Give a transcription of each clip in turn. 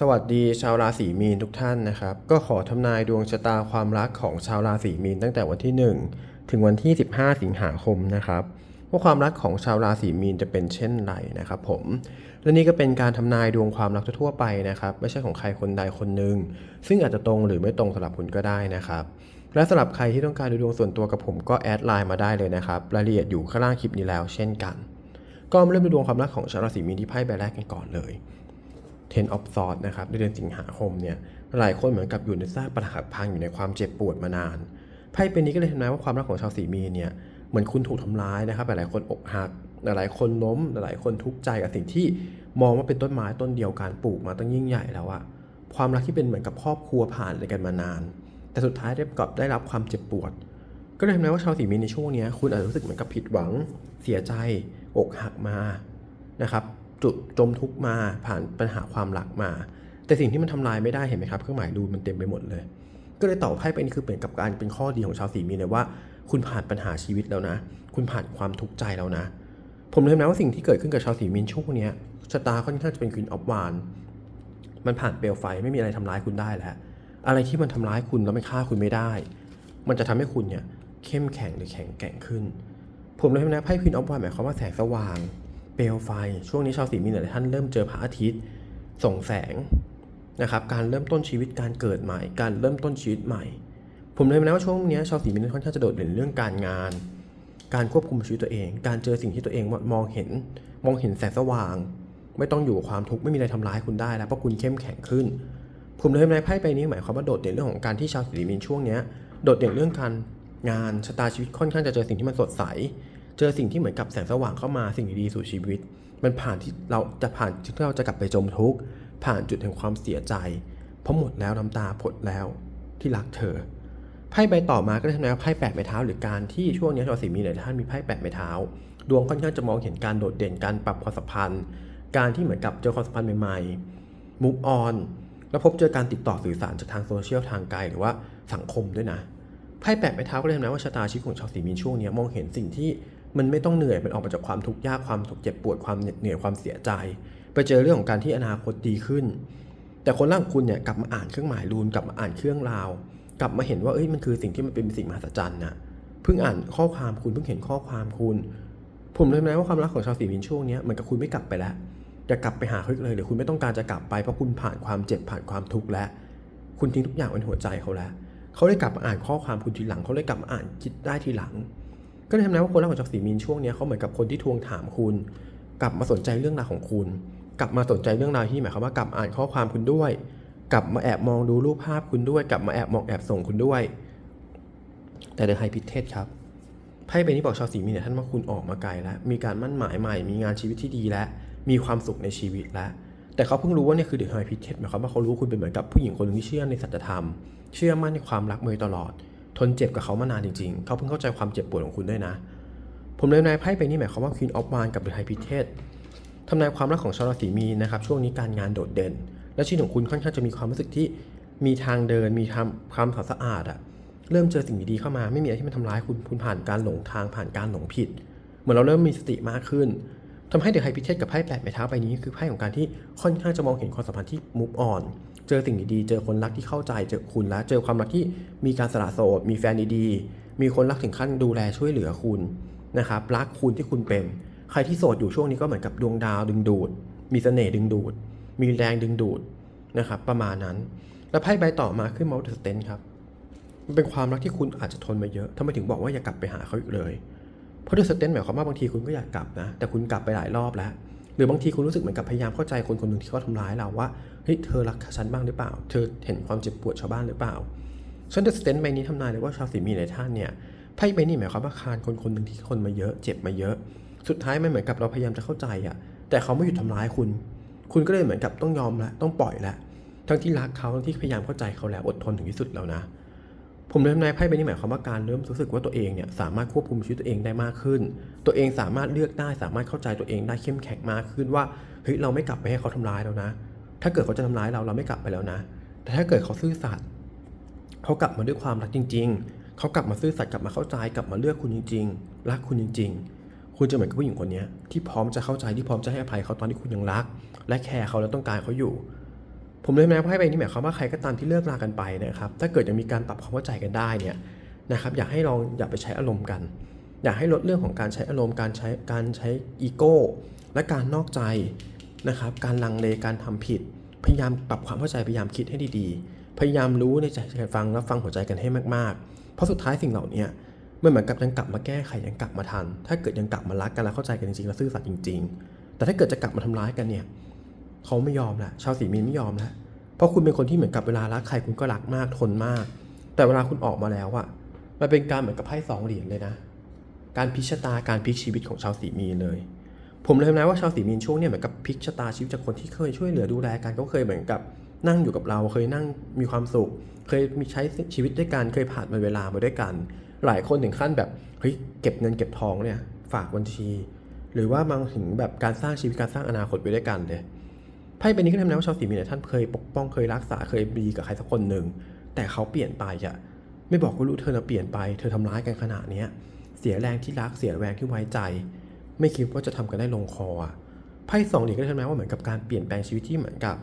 สวัสดีชาวราศีมีนทุกท่านนะครับ ก็ขอทำนายดวงชะตาความรักของชาวราศีมีนตั้งแต่วันที่ 1 ถึงวันที่ 15 สิงหาคมนะครับว่าความรักของชาวราศีมีนจะเป็นเช่นไรนะครับผมและนี่ก็เป็นการทำนายดวงความรักทั่วไปนะครับ ไม่ใช่ของใครคนใดคนหนึ่งซึ่งอาจจะตรงหรือไม่ตรงสำหรับคุณก็ได้นะครับและสำหรับใครที่ต้องการดูดวงส่วนตัวกับผมก็แอดไลน์มาได้เลยนะครับรายละเอียดอยู่ข้างล่างคลิปนี้แล้ว เช่นกัน ก็มาเริ่มดูดวงความรักของชาวราศีมีนที่ไพ่ใบแรกกันก่อนเลย Ten of Swords นะครับในเดือนสิงหาคมเนี่ยหลายคนเหมือนกับอยู่ในซากปรักหักพังอยู่ในความเจ็บปวดมานานไพ่เป็นนี้ก็เลยทำนายว่าความรักของชาวสีมีเนี่ยเหมือนคุณถูกทำร้ายนะครับหลายคนอกหักหลายคนล้มหลายคนทุกข์ใจกับสิ่งที่มองว่าเป็นต้นไม้ต้นเดียวกันปลูกมาตั้งยิ่งใหญ่แล้วอะความรักที่เป็นเหมือนกับครอบครัวผ่านอะไรกันมานาน แต่สุดท้ายได้กลับได้รับความเจ็บปวด ก็เลยทำให้ว่าชาวสีมีในช่วงนี้คุณอาจจะรู้สึกเหมือนกับผิดหวังเสียใจอกหักมานะครับ จุดจมทุกมาผ่านปัญหาความรักมา แต่สิ่งที่มันทำลายไม่ได้เห็นไหมครับเครื่องหมายดูมันเต็มไปหมดเลย ก็เลยตอบไพ่ไปนี่คือเป็นกับการเป็นข้อดีของชาวสีมีเลยว่า คุณผ่านปัญหาชีวิตแล้วนะ คุณผ่านความทุกข์ใจแล้วนะ ผมเลยนะว่าสิ่งที่เกิดขึ้นกับชาวสีมีนช่วงนี้ชะตาค่อนข้างจะเป็นควีนออฟวานมันผ่านเปลวไฟไม่มีอะไรทำร้ายคุณได้แล้วอะไรที่มันทำร้ายคุณแล้วไม่ฆ่าคุณไม่ได้ มันจะทำให้คุณเนี่ยเข้มแข็งหรือแข็งแกร่งขึ้น ผมเลยนะไพ่ควีนออฟวานหมายความว่าแสงสว่าง เปลวไฟ ช่วงนี้ชาวสีมีนหลายท่านเริ่มเจอพระอาทิตย์ส่องแสงนะครับการเริ่มต้นชีวิตการเกิดใหม่ การเริ่มต้นชีวิตใหม่ ผมเลยนะว่าช่วงนี้ชาวสีมีนค่อนข้างจะโดดเด่นเรื่องการงาน การควบคุมชีวิตตัวเอง การเจอสิ่งที่ตัวเองมองเห็น มองเห็นแสงสว่าง ไม่ต้องอยู่ความทุกข์ไม่มีอะไรทำร้ายคุณได้ แล้วเพราะคุณเข้มแข็งขึ้น ผมเลยในไพ่ใบนี้หมายความว่าโดดเด่นเรื่องของการที่ชาวสีมีนช่วงนี้โดดเด่นเรื่องการงานชะตาชีวิตค่อนข้างจะเจอสิ่งที่มันสดใส เจอสิ่งที่เหมือนกับแสงสว่างเข้ามาสิ่งดีๆสู่ชีวิต มันผ่านที่เราจะผ่านที่เราจะกลับไปจมทุกข์ผ่านจุดแห่งความเสียใจ เพราะหมดแล้วน้ำตาผดแล้วที่รักเธอไพ่ใบต่อมาก็ได้ทำนายว่าไพ่แปดไม้เท้าหรือการที่ช่วงนี้ชาวสีมีหลายท่านมีไพ่แปดไม้เท้า ดวงค่อนข้างจะมองเห็นการโดดเด่นการปรับความสัมพันธ์ การที่เหมือนกับเจอความสัมพันธ์ใหม่ๆ move on แล้วพบเจอการติดต่อสื่อสารจากทางโซเชียลทางไกลหรือว่าสังคมด้วยนะไพ่แปดไม้เท้าก็เลยทำนายว่าชะตาชีวิตของชาวสีมีนช่วงนี้มองเห็นสิ่งที่ มันไม่ต้องเหนื่อยมันออกมาจากความทุกข์ยากความทุกข์เจ็บปวดความเหนื่อยความเสียใจ ไปเจอเรื่องของการที่อนาคตดีขึ้น แต่คนร่างคุณเนี่ยกลับมาอ่านเครื่องหมายรูนกลับมาอ่านเครื่องราว กลับมาเห็นว่าเอ้ยมันคือสิ่งที่มันเป็นสิ่งมหัศจรรย์นะเพิ่งอ่านข้อความคุณเพิ่งเห็นข้อความคุณ ผมเลยนะว่าความรักของชาวสีมีนช่วงนี้เหมือนกับคุณไม่กลับไปแล้วจะกลับไปหาเขาอีกเลยหรือคุณไม่ต้องการจะกลับไปเพราะคุณผ่านความเจ็บผ่านความทุกข์แล้ว คุณทิ้งทุกอย่างไว้ในหัวใจเขาแล้วเขาได้กลับมาอ่านข้อความคุณทีหลังเขาได้กลับมาอ่านคิดได้ทีหลัง ก็เลยทำให้ว่าคนรักของชาวสีมีนช่วงนี้เขาเหมือนกับคนที่ทวงถามคุณ กลับมาสนใจเรื่องราวของคุณ กลับมาสนใจเรื่องราวที่หมายความว่ากลับอ่านข้อความคุณด้วย กลับมาแอบมองดูรูปภาพคุณด้วย กลับมาแอบมองแอบส่งคุณด้วย แต่เดอะไฮพิเทสครับไพ่ใบนี้บอกชาวสีมีนเนี่ยท่านว่าคุณออกมาไกลแล้ว มีการมั่นหมายใหม่ มีงานชีวิตที่ดีแล้ว มีความสุขในชีวิตแล้ว แต่เขาเพิ่งรู้ว่าเนี่ยคือเดอะไฮพิเทสหมายความว่าเขารู้คุณเป็นเหมือนกับผู้หญิงคนหนึงที่เชื่อในสัจธรรม เชื่อมั่นในความรักมาโดยตลอด ทนเจ็บกับเขามานานจริงๆ เขาเพิ่งเข้าใจความเจ็บปวดของคุณด้วยนะ ผมเลยนายไพ่ใบนี้หมายความว่า Queen of w a n d กับ The High Priestess ทำนายความรักของชาวราศีมีนนะครับ ช่วงนี้การงานโดดเด่น และชีวิตของคุณค่อนข้างจะมีความรู้สึกที่มีทางเดิน มีทำความสะอาดอะเริ่มเจอสิ่งดีๆเข้ามา ไม่มีอะไรที่มันทำร้ายคุณ คุณผ่านการหลงทาง ผ่านการหลงผิด เหมือนเราเริ่มมีสติมากขึ้นทำให้เดอะไฮพิเทสกับไพ่แปดไม้เท้าใบนี้คือไพ่ของการที่ค่อนข้างจะมองเห็นความสัมพันธ์ที่มุกอ่อน เจอสิ่งดีๆ เจอคนรักที่เข้าใจ เจอคุณและเจอความรักที่มีการสละโสด มีแฟนดีๆ มีคนรักถึงขั้นดูแลช่วยเหลือคุณนะครับ รักคุณที่คุณเป็น ใครที่โสดอยู่ช่วงนี้ก็เหมือนกับดวงดาวดึงดูด มีเสน่ห์ดึงดูด มีแรงดึงดูดนะครับ ประมาณนั้น แล้วไพ่ใบต่อมาขึ้นมาว่าเดอะสเตนครับ มันเป็นความรักที่คุณอาจจะทนมาเยอะทำไมถึงบอกว่าอย่ากลับไปหาเขาอีกเลย เพราะเดอะสเตนหมายความว่าบางทีคุณก็อยากกลับนะ แต่คุณกลับไปหลายรอบแล้ว หรือบางทีคุณรู้สึกเหมือนกับพยายามเข้าใจคนคนหนึ่งที่เขาทำร้ายเราว่า เฮ้ยเธอรักฉันบ้างหรือเปล่า เธอเห็นความเจ็บปวดชาวบ้านหรือเปล่าฉันเดอะสเตนใบนี้ทำนายเลยว่าชาวสีมีในท่านเนี่ยไพ่ใบนี้หมายความว่าคานคนคนหนึ่งที่คนมาเยอะเจ็บมาเยอะ สุดท้ายมันเหมือนกับเราพยายามจะเข้าใจอะแต่เขาไม่หยุดทำร้ายคุณ คุณก็เลยเหมือนกับต้องยอมละต้องปล่อยละทั้งที่รักเขาทั้งที่พยายามเข้าใจเขาแล้วอดทนถึงที่สุดแล้วนะ ผมเลยทำนายไพ่ใบนี้หมายความว่าการเริ่มรู้สึกว่าตัวเองเนี่ยสามารถควบคุมชีวิตตัวเองได้มากขึ้น ตัวเองสามารถเลือกได้สามารถเข้าใจตัวเองได้เข้มแข็งมากขึ้นว่าเฮ้ยเราไม่กลับไปให้เขาทำร้ายแล้วนะ ถ้าเกิดเขาจะทำร้ายเราเราไม่กลับไปแล้วนะ แต่ถ้าเกิดเขาซื่อสัตย์เขากลับมาด้วยความรักจริง ๆ เขากลับมาซื่อสัตย์กลับมาเข้าใจกลับมาเลือกคุณจริง ๆ รักคุณจริง ๆ คุณจะเหมือนกับผู้หญิงคนนี้ที่พร้อมจะเข้าใจที่พร้อมจะให้อภัยเขาตอนที่คุณยังรัก และแคร์เขาและต้องการเขาอยู่ ผมเลยนะไพ่ใบนี้หมายความว่าใครก็ตามที่เลิกรากันไปนะครับ ถ้าเกิดยังมีการปรับความเข้าใจกันได้เนี่ยนะครับ อยากให้ลองอย่าไปใช้อารมณ์กัน อยากให้ลดเรื่องของการใช้อารมณ์การใช้การใช้อีโก้และการนอกใจนะครับ การลังเลการทำผิด พยายามปรับความเข้าใจพยายามคิดให้ดีๆ พยายามรู้ในใจกันฟังและฟังหัวใจกันให้มากๆ เพราะสุดท้ายสิ่งเหล่านี้มันเหมือนกับยังกลับมาแก้ไขยังกลับมาทัน ถ้าเกิดยังกลับมารักกันและเข้าใจกันจริงๆและซื่อสัตย์จริง ๆ แต่ถ้าเกิดจะกลับมาทำร้ายกันเนี่ยเขาไม่ยอมละชาวสีมีนไม่ยอมละเพราะคุณเป็นคนที่เหมือนกับเวลารักใครคุณก็รักมากทนมาก แต่เวลาคุณออกมาแล้วอะมันเป็นการเหมือนกับไพ่สองเหรียญเลยนะ การพิชตาการพลิกชีวิตของชาวสีมีเลย ผมเลยทำนายว่าชาวสีมีนช่วงเนี้ยเหมือนกับพลิกชะตาชีวิตจากคนที่เคยช่วยเหลือดูแลกันก็เคยเหมือนกับนั่งอยู่กับเราเคยนั่งมีความสุข เคยมีใช้ชีวิตด้วยกันเคยผ่านมาเวลามาด้วยกัน หลายคนถึงขั้นแบบเฮ้ยเก็บเงินเก็บทองเนี่ยฝากบัญชี หรือว่ามาถึงแบบการสร้างชีวิตการสร้างอนาคตไปด้วยกันเลยไพ่ใบนี้ก็ทำนายว่าชาวสีมีนท่านเคยปกป้องเคยรักษาเคยดีกับใครสักคนหนึ่งแต่เขาเปลี่ยนไปอะไม่บอกก็รู้เธอนะเปลี่ยนไป เธอทำร้ายกันขนาดเนี้ยเสียแรงที่รักเสียแรงที่ไว้ใจ ไม่คิดว่าจะทำกันได้ลงคออะไพ่สองเหรียญก็ทำนายว่าเหมือนกับการเปลี่ยนแปลงชีวิตที่เหมือนกับ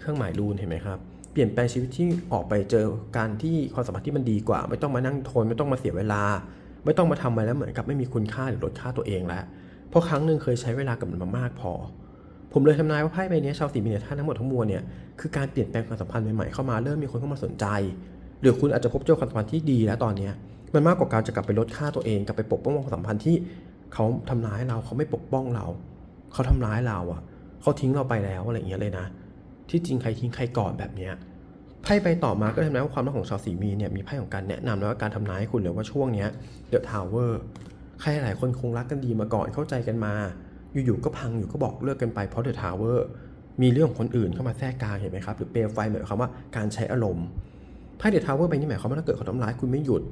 เครื่องหมายรูนเห็นไหมครับเปลี่ยนแปลงชีวิตที่ออกไปเจอการที่ความสัมพันธ์ที่มันดีกว่า ไม่ต้องมานั่งทนไม่ต้องมาเสียเวลา ไม่ต้องมาทำอะไรแล้วเหมือนกับไม่มีคุณค่าหรือลดค่าตัวเองแล้วเพราะครั้งหนึ่งเคยใช้เวลากับมันมามากพอ ผมเลยทำนายว่าไพ่ใบนี้ชาวสีมีเนยท่านทั้งหมดทั้งมวลเนี่ยคือการเปลี่ยนแปลงความสัมพันธ์ใหม่ๆเข้ามาเริ่มมีคนเข้ามาสนใจ หรือคุณอาจจะพบเจอความสัมพันธ์ที่ดีแล้วตอนนี้มันมากกว่าการจะกลับไปลดค่าตัวเองกลับไปปกป้องความสัมพันธ์ที่ เขาทำร้ายเราเขาไม่ปกป้องเรา เขาทำร้ายเราอะ เขาทิ้งเราไปแล้วอะไรอย่างเงี้ยเลยนะ ที่จริงใครทิ้งใครก่อนแบบเนี้ยไพ่ใบต่อมาก็ทำนายว่าความรักของชาวสีมีเนี่ยมีไพ่ของการแนะนำแล้วว่าการทำนายให้คุณเลยว่าช่วงเนี้ยเดอะทาวเวอร์ใครหลายคนคงรักกันดีมาก่อนเข้าใจกันมา อยู่ๆก็พังอยู่ก็บอกเลิกกันไปเพราะเดอะทาวเวอร์มีเรื่องของคนอื่นเข้ามาแทรกกลางเห็นไหมครับ หรือเปลวไฟหมายความว่าการใช้อารมณ์ไพ่เดอะทาวเวอร์ใบนี้หมายความว่าถ้าเกิดเขาทำร้ายคุณไม่หยุด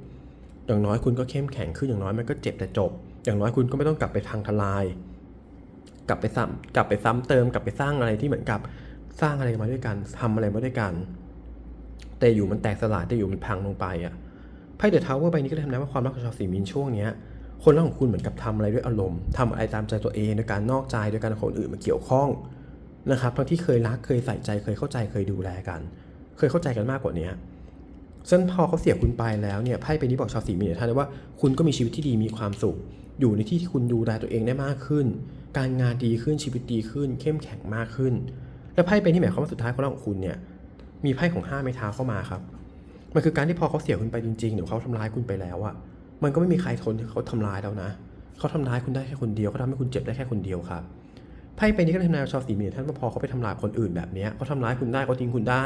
อย่างน้อยคุณก็เข้มแข็งขึ้นอย่างน้อยมันก็เจ็บแต่จบ อย่างน้อยคุณก็ไม่ต้องกลับไปทางทลาย กลับไปซ้ำกลับไปซ้ำเติม กลับไปสร้างอะไรที่เหมือนกับสร้างอะไรมาด้วยกันทำอะไรมาด้วยกัน แต่อยู่มันแตกสลายแต่อยู่มันพังลงไปอะไพ่เดอะทาวเวอร์ใบนี้ก็ทำนายว่าความรักของชาวสีมีนช่วงเนี้ยคนรักของคุณเหมือนกับทำอะไรด้วยอารมณ์ทำอะไรตามใจตัวเองโดยการนอกใจโดยการคนอื่นมาเกี่ยวข้องนะครับทั้งที่เคยรักเคยใส่ใจเคยเข้าใจเคยดูแลกัน เคยเข้าใจกันมากกว่านี้ซึ่งพอเขาเสียคุณไปแล้วเนี่ยไพ่ใบนี้บอกชาวสีมีนเนี่ยท่านว่าคุณก็มีชีวิตที่ดีมีความสุข อยู่ในที่ที่คุณดูแลตัวเองได้มากขึ้น การงานดีขึ้นชีวิตดีขึ้น เข้มแข็งมากขึ้น และไพ่ใบนี้หมายความว่าสุดท้ายคนรักของคุณเนี่ยมีไพ่ของห้าไม้เท้าเข้ามาครับมันคือการที่พอเขาเสียคุณไปจริงๆหรือเขาทำร้ายคุณไปแล้วอะมันก็ไม่มีใครทนที่เขาทำร้ายแล้วนะ เขาทำร้ายคุณได้แค่คนเดียวเขาทำให้คุณเจ็บได้แค่คนเดียวครับไพ่ใบนี้ก็ทำนายชาวสีมีท่านว่าพอเขาไปทำร้ายคนอื่นแบบนี้เขาทำร้ายคุณได้เขาทิ้งคุณได้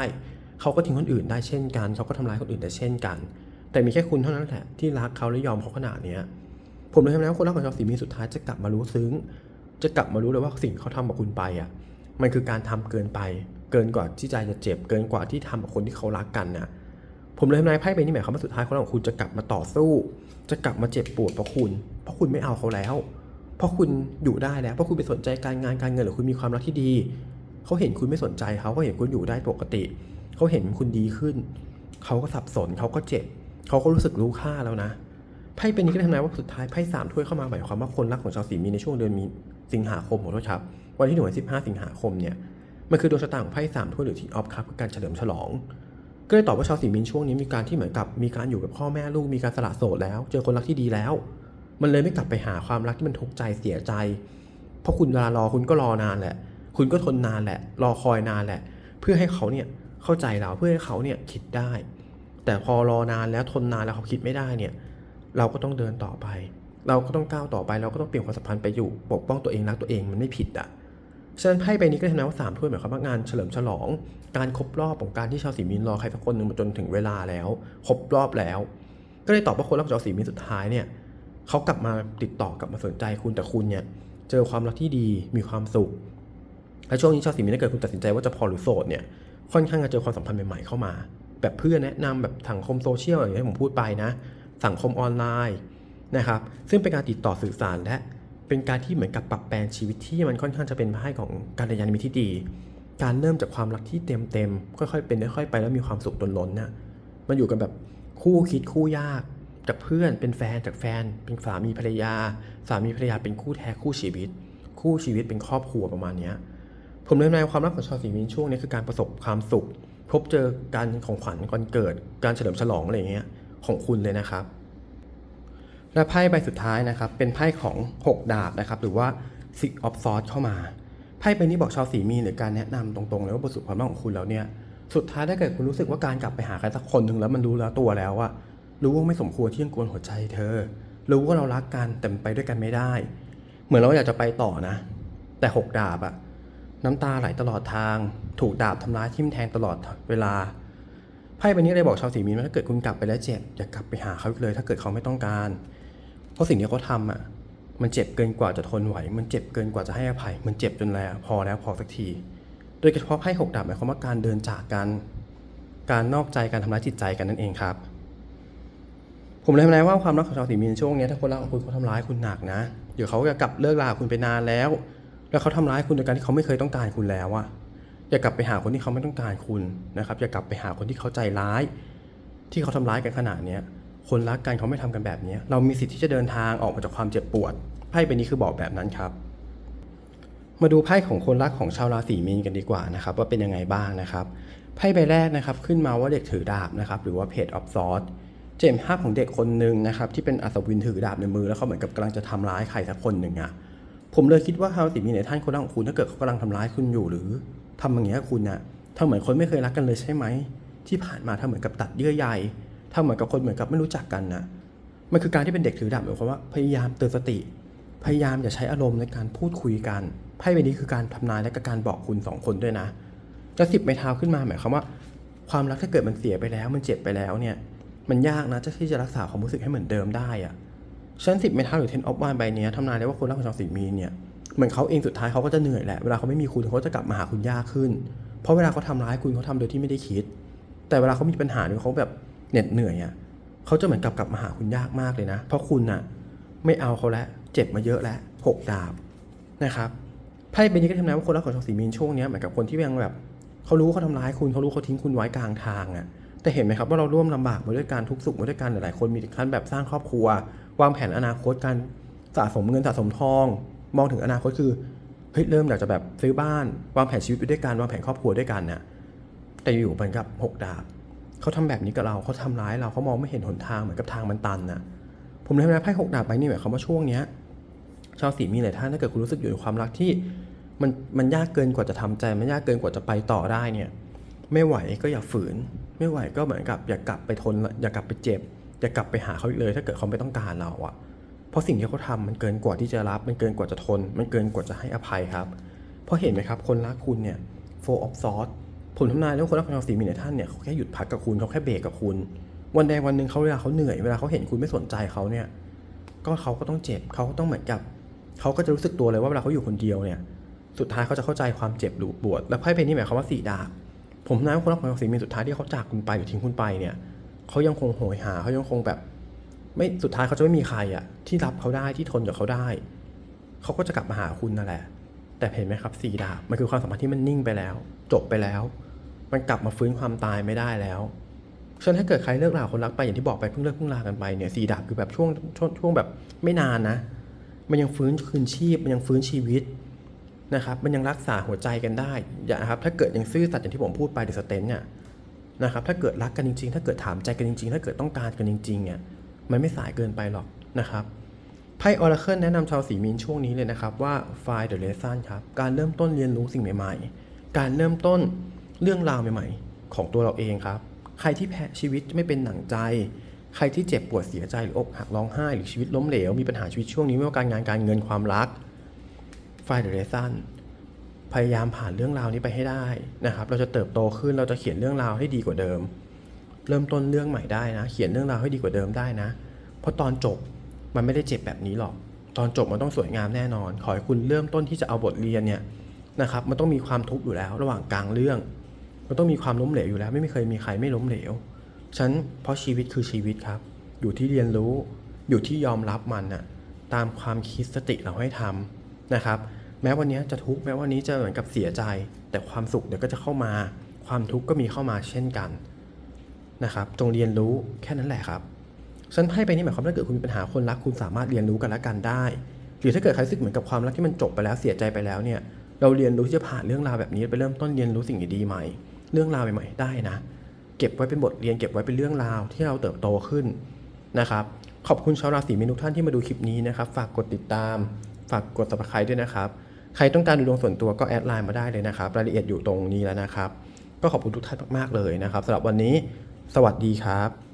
เขาก็ทิ้งคนอื่นได้เช่นกัน เขาก็ทำร้ายคนอื่นได้เช่นกัน แต่มีแค่คุณเท่านั้นแหละที่รักเขาและยอมเขาขนาดนี้ ผมเลยทำนายว่าคนรักของชาวสีมีสุดท้ายจะกลับมารู้ซึ้ง จะกลับมารู้เลยว่าสิ่งเขาทำกับคุณไปอะ มันคือการทำเกินไป เกินกว่าที่ใจจะเจ็บ เกินกว่าที่ทำกับคนที่เขารักกันน่ะ ผมเลยทำนายไพ่ใบนี้หมายความว่าสุดท้ายคนรักของคุณจะกลับมาต่อสู้ จะกลับมาเจ็บปวดเพราะคุณ เพราะคุณไม่เอาเขาแล้ว เพราะคุณอยู่ได้แล้ว เพราะคุณไปสนใจการงานการเงินหรือคุณมีความรักที่ดี เขาเห็นคุณไม่สนใจเขาเขาเห็นคุณอยู่ได้ปกติ เขาเห็นคุณดีขึ้น เขาก็สับสน เขาก็เจ็บ เขาก็รู้สึกรู้ค่าแล้วนะ ไพ่เป็นนี้ก็ทำนายว่าสุดท้ายไพ่สามถ้วยเข้ามาหมายความว่าคนรักของชาวสีมีในช่วงเดือนมีสิงหาคมของโทษครับ วันที่หนึ่งวันสิบห้าสิงหาคมเนี่ยมันคือดวงชะตาของไพ่สามถ้วยหรือที่ออฟครับคือการเฉลิมฉลอง ก็เลยตอบว่าชาวสีมีนช่วงนี้มีการที่เหมือนกับมีการอยู่กับพ่อแม่ลูกมีการสละโสดแล้ว เจอคนรักที่ดีแล้ว มันเลยไม่กลับไปหาความรักที่มันทุกข์ใจเสียใจ เพราะคุณเวลารอคุณก็รอนานแหละ คุณก็ทนนานแหละ รอคอยนานแหละ เพื่อให้เขาเนี่ยเข้าใจเราเพื่อให้เขาเนี่ยคิดได้ แต่พอรอนานแล้วทนนานแล้วเขาคิดไม่ได้เนี่ย เราก็ต้องเดินต่อไป เราก็ต้องก้าวต่อไป เราก็ต้องเปลี่ยนความสัมพันธ์ไปอยู่ ปกป้องตัวเองรักตัวเองมันไม่ผิดอะฉะนั้นไพ่ใบนี้ก็ทำนายว่าสามถ้วยหมายความว่างานเฉลิมฉลอง การครบรอบของการที่ชาวสีมีนรอใครสักคนหนึ่งมาจนถึงเวลาแล้ว ครบรอบแล้ว ก็เลยตอบว่าคนรักชาวสีมีนสุดท้ายเนี่ยเขากลับมาติดต่อกลับมาสนใจคุณแต่คุณเนี่ยเจอความรักที่ดีมีความสุขและช่วงนี้ชาวสีมีนถ้าเกิดคุณตัดสินใจว่าจะพอหรือโสดเนี่ยค่อนข้างจะเจอความสัมพันธ์ใหม่ๆเข้ามา แบบเพื่อนแนะนำแบบสังคมโซเชียลอย่างที่ผมพูดไปนะ สังคมออนไลน์นะครับ ซึ่งเป็นการติดต่อสื่อสารและเป็นการที่เหมือนกับปรับแปลงชีวิตที่มันค่อนข้างจะเป็นไพ่ของการยานมิตรที่ดี การเริ่มจากความรักที่เต็มเต็มๆค่อยๆเป็นค่อยๆไปแล้วมีความสุขล้นล้นๆน่ะมันอยู่กันแบบคู่คิดคู่ยากจากเพื่อนเป็นแฟนจากแฟน เป็นสามีภรรยา สามีภรรยาเป็นคู่แท้คู่ชีวิต คู่ชีวิตเป็นครอบครัวประมาณนี้ผมเริ่มในความรักของชาวสีมีนช่วงนี้คือการประสบความสุข พบเจอการของขวัญวันเกิด การเฉลิมฉลองอะไรอย่างเงี้ย ของคุณเลยนะครับ และไพ่ใบสุดท้ายนะครับ เป็นไพ่ของ 6 ดาบนะครับ หรือว่า Six of Swords เข้ามาไพ่ใบนี้บอกชาวสีมีหรือการแนะนำตรงๆเลยว่าบทสุดความสำเรักของคุณแล้วเนี่ยสุดท้ายถ้าเกิดคุณรู้สึกว่าการกลับไปหาใครสักคนหนึ่งแล้วมันรู้แล้วตัวแล้วว่ารู้ว่าไม่สมควรที่จะกวนหัวใจเธอ รู้ว่าเรารักกันแต่ไปด้วยกันไม่ได้ เหมือนเราอยากจะไปต่อนะ แต่หกดาบอะน้ำตาไหลตลอดทาง ถูกดาบทำร้ายทิ่มแทงตลอดเวลา พ่ใบนี้เลยบอกชาวสีมีนว่าถ้าเกิดคุณกลับไปแล้วเจ็บอย่ากลับไปหาเขาอีกเลย ถ้าเกิดเขาไม่ต้องการ เพราะสิ่งที่เขาทำอะมันเจ็บเกินกว่าจะทนไหว มันเจ็บเกินกว่าจะให้อภัย มันเจ็บจนแล้วพอแล้วพอสักที โดยเฉพาะไพ่หกดาบหมายความว่าการเดินจากกันการนอกใจการทำร้ายจิตใจกันนั่นเองครับ ผมเลยทำนายว่าความรักของชาวสีมีนช่วงนี้ถ้าคนรักของคุณเขาทำร้ายคุณหนักนะเดี๋ยวเขาจะกลับเลิกลาคุณไปนานแล้ว แล้วเขาทำร้ายคุณโดยการที่เขาไม่เคยต้องการคุณแล้วอะ อย่ากลับไปหาคนที่เขาไม่ต้องการคุณนะครับ อย่ากลับไปหาคนที่เขาใจร้าย ที่เขาทำร้ายกันขนาดเนี้ยคนรักกันเขาไม่ทำกันแบบนี้ เรามีสิทธิ์ที่จะเดินทางออกมาจากความเจ็บปวด ไพ่ใบนี้คือบอกแบบนั้นครับ มาดูไพ่ของคนรักของชาวราศีมีนกันดีกว่านะครับ ว่าเป็นยังไงบ้างนะครับไพ่ใบแรกนะครับ ขึ้นมาว่าเด็กถือดาบนะครับ หรือว่าเพจออฟซอร์เจมภาพของเด็กคนหนึ่งนะครับ ที่เป็นอัศวินถือดาบในมือแล้วเขาเหมือนกับกำลังจะทำร้ายใครสักคนหนึ่งอะผมเลยคิดว่าชาวราศีมีนในท่านคนรักของคุณถ้าเกิดเขากำลังทำร้ายคุณอยู่หรือ ทำอย่างเงี้ยคุณอะถ้าเหมือนคนไม่เคยรักกันเลยใช่ไหม ที่ผ่านมาถ้าเหมือนกับตัดเยื่อใยถ้าเหมือนกับคนเหมือนกับไม่รู้จักกันนะมันคือการที่เป็นเด็กถือดาบหมายความว่าพยายามเตือนสติ พยายามอย่าใช้อารมณ์ในการพูดคุยกันไพ่ใบนี้คือการทำนายและกการบอกคุณสองคนด้วยนะจะสิบไม้เท้าขึ้นมาหมายความว่า ความรักถ้าเกิดมันเสียไปแล้ว มันเจ็บไปแล้วเนี่ย มันยากนะที่จะรักษาความรู้สึกให้เหมือนเดิมได้อะชั้นสิบไม้เท้าหรือเทนออฟวานใบนี้ทำนายได้ว่าคนรักของชาวสีมีเนี่ย เหมือนเขาเองสุดท้ายเขาก็จะเหนื่อยแหละ เวลาเขาไม่มีคุณเขาจะกลับมาหาคุณยากขึ้น เพราะเวลาเขาทำร้ายคุณเขาทำโดยที่ไม่ได้คิด แต่เวลาเขามีปัญหาหรือเขาแบบเหน็ดเหนื่อยอะเขาจะเหมือนกับกลับมาหาคุณยากมากเลยนะ เพราะคุณน่ะไม่เอาเขาแล้วเจ็บมาเยอะแล้วหกดาบนะครับไพ่ใบนี้ก็ทำนายว่าคนรักของชาวสีมีนช่วงนี้เหมือนกับคนที่ยังแบบเขารู้เขาทำร้ายคุณเขารู้เขาทิ้งคุณไว้กลางทางอะแต่เห็นไหมครับว่าเราร่วมลำบากมาด้วยกันทุกสุขมาด้วยกันหลายๆคนมีถึงขั้นแบบสร้างครอบครัว วางแผนอนาคตการสะสมเงินสะสมทอง มองถึงอนาคตคือเฮ้ยเริ่มอยากจะแบบซื้อบ้านวางแผนชีวิตไปด้วยกันวางแผนครอบครัวด้วยกันน่ะแต่อยู่เหมือนกับหกดาบเขาทำแบบนี้กับเราเขาทำร้ายเราเขามองไม่เห็นหนทางเหมือนกับทางมันตันน่ะผมเลยทำนายไพ่หกดาบไปนี่หมายความว่าช่วงเนี้ยชาวสีมีหลายท่านถ้าเกิดคุณรู้สึกอยู่ในความรักที่มันมันยากเกินกว่าจะทำใจ มันยากเกินกว่าจะไปต่อได้เนี่ยไม่ไหวก็อย่าฝืน ไม่ไหวก็เหมือนกับอย่ากลับไปทนอย่ากลับไปเจ็บ อย่ากลับไปหาเขาอีกเลย ถ้าเกิดเขาไม่ต้องการเราอะ เพราะสิ่งที่เขาทำมันเกินกว่าที่จะรับ มันเกินกว่าจะทน มันเกินกว่าจะให้อภัยครับ เพราะเห็นไหมครับ คนรักคุณเนี่ย four of swords ผมทำนายแล้วคนรักของชาวสีมีหลายท่านเนี่ยเขาแค่หยุดพักกับคุณเขาแค่เบรกกับคุณ วันใดวันหนึ่งเขาเวลาเขาเหนื่อยเวลาเขาเห็นคุณไม่สนใจเขาเนี่ย ก็เขาก็ต้องเจ็บเขาก็ต้องเหมือนกับเขาก็จะรู้สึกตัวเลยว่าเวลาเขาอยู่คนเดียวเนี่ย สุดท้ายเขาจะเข้าใจความเจ็บหรือปวด และไพ่ใบนี้หมายความว่าสีดาบผมนะคนรักของสีมีสุดท้ายที่เขาจากคุณไปหรือทิ้งคุณไปเนี่ยเขายังคงโหยหาเขายังคงแบบ ไม่สุดท้ายเขาจะไม่มีใครอะที่รับเขาได้ที่ทนกับเขาได้ เขาก็จะกลับมาหาคุณนั่นแหละ แต่เห็นไหมครับสีดาบมันคือความสัมพันธ์ที่มันนิ่งไปแล้ว จบไปแล้ว มันกลับมาฟื้นความตายไม่ได้แล้วฉะนั้นถ้าเกิดใครเลิกลาคนรักไปอย่างที่บอกไปเพิ่งเลิกเพิ่งลากันไปเนี่ยสีดาบคือแบบช่วงช่วงช่วงแบบไม่นานนะ มันยังฟื้นคืนชีพ มันยังฟื้นชีวิตนะครับมันยังรักษาหัวใจกันได้อย่านะครับถ้าเกิดยังซื่อสัตย์อย่างที่ผมพูดไปเดอะสเตนเนี่ยนะครับถ้าเกิดรักกันจริงๆ ถ้าเกิดถามใจกันจริงๆ ถ้าเกิดต้องการกันจริงๆเนี่ย มันไม่สายเกินไปหรอกนะครับไพ่ออราเคิลแนะนำชาวสีมีนช่วงนี้เลยนะครับว่า find the lesson ครับ การเริ่มต้นเรียนรู้สิ่งใหม่ๆ การเริ่มต้นเรื่องราวใหม่ๆ ของตัวเราเองครับ ใครที่แพ้ชีวิตไม่เป็นหนังใจ ใครที่เจ็บปวดเสียใจหรืออกหักร้องไห้หรือชีวิตล้มเหลว มีปัญหาชีวิตช่วงนี้ไม่ว่าการงานการเงินความรักไฟเดเรซันพยายามผ่านเรื่องราวนี้ไปให้ได้นะครับ เราจะเติบโตขึ้นเราจะเขียนเรื่องราวให้ดีกว่าเดิม เริ่มต้นเรื่องใหม่ได้นะ เขียนเรื่องราวให้ดีกว่าเดิมได้นะ เพราะตอนจบมันไม่ได้เจ็บแบบนี้หรอก ตอนจบมันต้องสวยงามแน่นอน ขอให้คุณเริ่มต้นที่จะเอาบทเรียนเนี่ยนะครับ มันต้องมีความทุกข์อยู่แล้ว ระหว่างกลางเรื่อง มันต้องมีความล้มเหลวอยู่แล้ว ไม่เคยมีใครไม่ล้มเหลว ฉันเพราะชีวิตคือชีวิตครับ อยู่ที่เรียนรู้ อยู่ที่ยอมรับมันน่ะ ตามความคิดสติเราให้ทำนะครับ แม้วันนี้จะทุกข์ แม้วันนี้จะเหมือนกับเสียใจ แต่ความสุขเดี๋ยวก็จะเข้ามา ความทุกข์ก็มีเข้ามาเช่นกัน นะครับจงเรียนรู้แค่นั้นแหละครับฉันให้ไปนี่หมายความว่าถ้าเกิดคุณมีปัญหาคนรักคุณสามารถเรียนรู้กันและกันได้ หรือถ้าเกิดใครรู้สึกเหมือนกับความรักที่มันจบไปแล้วเสียใจไปแล้วเนี่ยเราเรียนรู้ที่จะผ่านเรื่องราวแบบนี้ไปเริ่มต้นเรียนรู้สิ่งดีๆใหม่ เรื่องราวใหม่ๆได้นะ เก็บไว้เป็นบทเรียนเก็บไว้เป็นเรื่องราวที่เราเติบโตขึ้นนะครับขอบคุณชาวราศีมีนทุกท่านที่มาดูคลิปนี้นะครับฝากกดติดตาม ฝากกด subscribe ด้วยนะครับใครต้องการดูดวงส่วนตัวก็แอดไลน์มาได้เลยนะครับรายละเอียดอยู่ตรงนี้แล้วนะครับ ก็ขอบคุณทุกท่านมากๆเลยนะครับสำหรับวันนี้ สวัสดีครับ